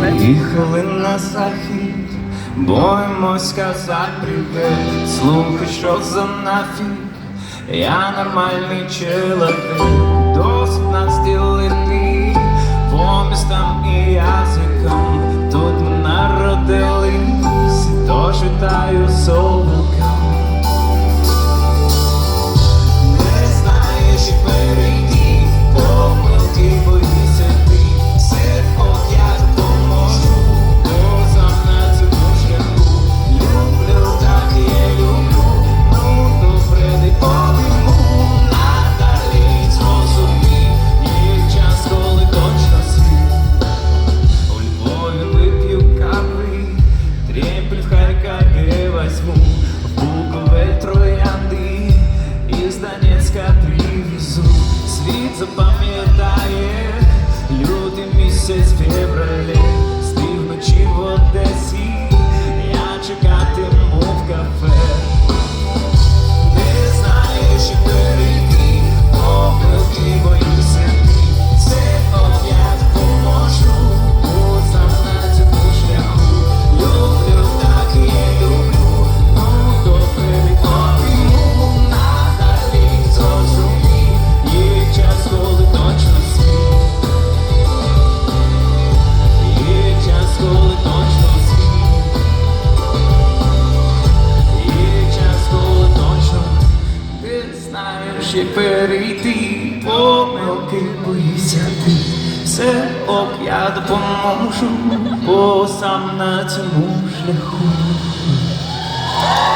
на їхали на захід, боїмось казати привіт Слухай, що за нафіг, я нормальний чоловік, досить нас ділити по містам і язикам, тут ми народились, то читаю соло. запам'ятає лютий місяць февраля. ще перейти, помилки боїся ти, все ок, я допоможу, бо сам на цьому шляху.